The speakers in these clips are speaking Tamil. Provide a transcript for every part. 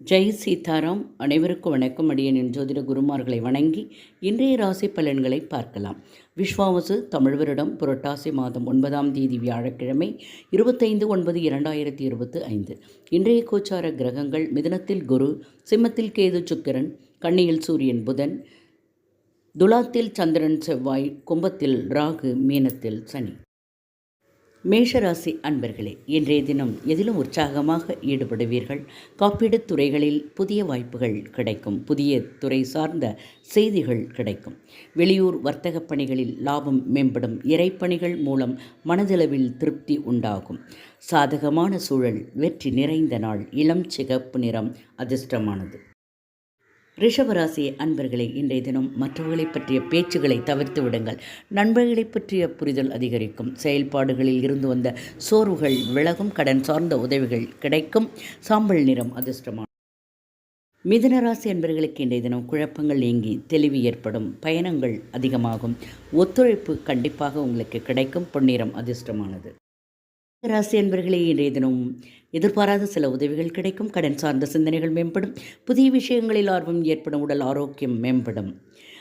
ஜெய் சீதாராம் அனைவருக்கும் வணக்கம். அடியனின் ஜோதிட குருமார்களை வணங்கி இன்றைய ராசி பலன்களை பார்க்கலாம். விஸ்வாவசு தமிழ் வருடம் புரட்டாசி மாதம் ஒன்பதாம் தேதி வியாழக்கிழமை இருபத்தைந்து ஒன்பது இரண்டாயிரத்தி இருபத்து ஐந்து. இன்றைய கோச்சார கிரகங்கள் மிதனத்தில் குரு சிம்மத்தில் கேது சுக்கிரன் கண்ணியில் சூரியன் புதன் துலாத்தில் சந்திரன் செவ்வாய் கும்பத்தில் ராகு மீனத்தில் சனி. மேஷராசி அன்பர்களே இன்றைய தினம் எதிலும் உற்சாகமாக ஈடுபடுவீர்கள். காப்பீடு துறைகளில் புதிய வாய்ப்புகள் கிடைக்கும். புதிய துறை சார்ந்த செய்திகள் கிடைக்கும். வெளியூர் வர்த்தக பணிகளில் லாபம் மேம்படும். இறைப்பணிகள் மூலம் மனதளவில் திருப்தி உண்டாகும். சாதகமான சூழல் வெற்றி நிறைந்த நாள் இளம் சிகப்பு நிறம் அதிர்ஷ்டமானது. ரிஷபராசி அன்பர்களை இன்றைய தினம் மற்றவர்களை பற்றிய பேச்சுகளை தவிர்த்து விடுங்கள். நண்பர்களை பற்றிய புரிதல் அதிகரிக்கும். செயல்பாடுகளில் இருந்து வந்த சோர்வுகள் விலகும். கடன் சார்ந்த உதவிகள் கிடைக்கும். சாம்பல் நிறம் அதிர்ஷ்டமான மிதனராசி என்பர்களுக்கு இன்றைய தினம் குழப்பங்கள் நீங்கி தெளிவு ஏற்படும். பயணங்கள் அதிகமாகும். ஒத்துழைப்பு கண்டிப்பாக உங்களுக்கு கிடைக்கும். பொன்னிறம் அதிர்ஷ்டமானது. ராசி அன்பர்களே இன்றைய தினம் எதிர்பாராத சில உதவிகள் கிடைக்கும். கடன் சார்ந்த சிந்தனைகள் மேம்படும். புதிய விஷயங்களில் ஆர்வம் ஏற்படும். உடல் ஆரோக்கியம் மேம்படும்.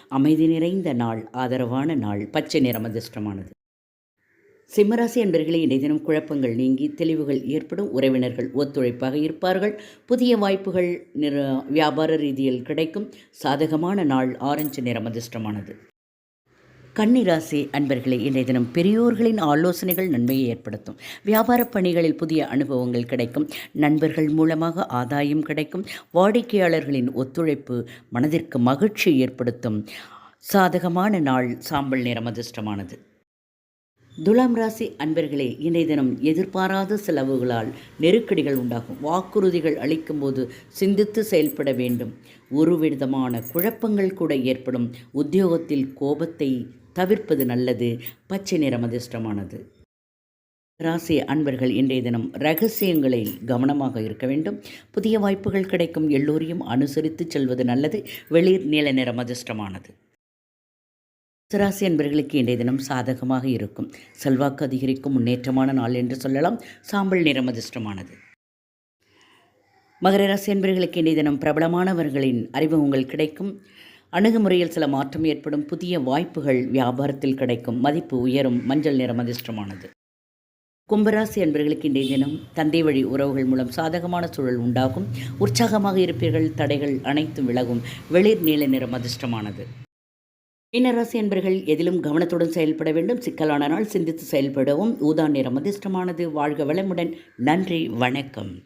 அமைதி நிறைந்த நாள் ஆதரவான நாள் பச்சை நிறம் அதிர்ஷ்டமானது சிம்மராசி அன்பர்களே இன்றைய தினம் குழப்பங்கள் நீங்கி தெளிவுகள் ஏற்படும். உறவினர்கள் ஒத்துழைப்பாக இருப்பார்கள். புதிய வாய்ப்புகள் நிற வியாபார ரீதியில் கிடைக்கும். சாதகமான நாள் ஆரஞ்சு நிறம் அதிர்ஷ்டமானது கன்னிராசி அன்பர்களே இன்றைய தினம் பெரியோர்களின் ஆலோசனைகள் நன்மையை ஏற்படுத்தும். வியாபார பணிகளில் புதிய அனுபவங்கள் கிடைக்கும். நண்பர்கள் மூலமாக ஆதாயம் கிடைக்கும். வாடிக்கையாளர்களின் ஒத்துழைப்பு மனதிற்கு மகிழ்ச்சி ஏற்படுத்தும். சாதகமான நாள் சாம்பல் நிறம் அதிர்ஷ்டமானது. துலாம் ராசி அன்பர்களே இன்றைய தினம் எதிர்பாராத செலவுகளால் நெருக்கடிகள் உண்டாகும். வாக்குறுதிகள் அளிக்கும்போது சிந்தித்து செயல்பட வேண்டும். ஒரு விதமான குழப்பங்கள் கூட ஏற்படும். உத்தியோகத்தில் கோபத்தை தவிர்ப்பது நல்லது பச்சை நிறம் அதிர்ஷ்டமானது. ராசி அன்பர்கள் இன்றைய தினம் ரகசியங்களில் கவனமாக இருக்க வேண்டும். புதிய வாய்ப்புகள் கிடைக்கும். எல்லோரையும் அனுசரித்து செல்வது நல்லது. வெளிர் நீல நிறம் அதிர்ஷ்டமானது. ராசி அன்பர்களுக்கு இன்றைய தினம் சாதகமாக இருக்கும். செல்வாக்கு அதிகரிக்கும். முன்னேற்றமான நாள் என்று சொல்லலாம். சாம்பல் நிறம் அதிர்ஷ்டமானது. மகர ராசி அன்பர்களுக்கு இன்றைய தினம் பிரபலமானவர்களின் அறிமுகங்கள் கிடைக்கும். அணுகுமுறையில் சில மாற்றம் ஏற்படும். புதிய வாய்ப்புகள் வியாபாரத்தில் கிடைக்கும். மதிப்பு உயரும். மஞ்சள் நிறம் அதிர்ஷ்டமானது கும்பராசி அன்பர்களுக்கு இன்றைய தினம் தந்தை வழி உறவுகள் மூலம் சாதகமான சூழல் உண்டாகும். உற்சாகமாக இருப்பீர்கள். தடைகள் அனைத்தும் விலகும். வெளிர் நீல நிறம் அதிர்ஷ்டமானது மீனராசி என்பர்கள் எதிலும் கவனத்துடன் செயல்பட வேண்டும். சிக்கலான நாள் சிந்தித்து செயல்படவும். ஊதா நிறம் அதிர்ஷ்டமானது வாழ்க வளமுடன். நன்றி. வணக்கம்.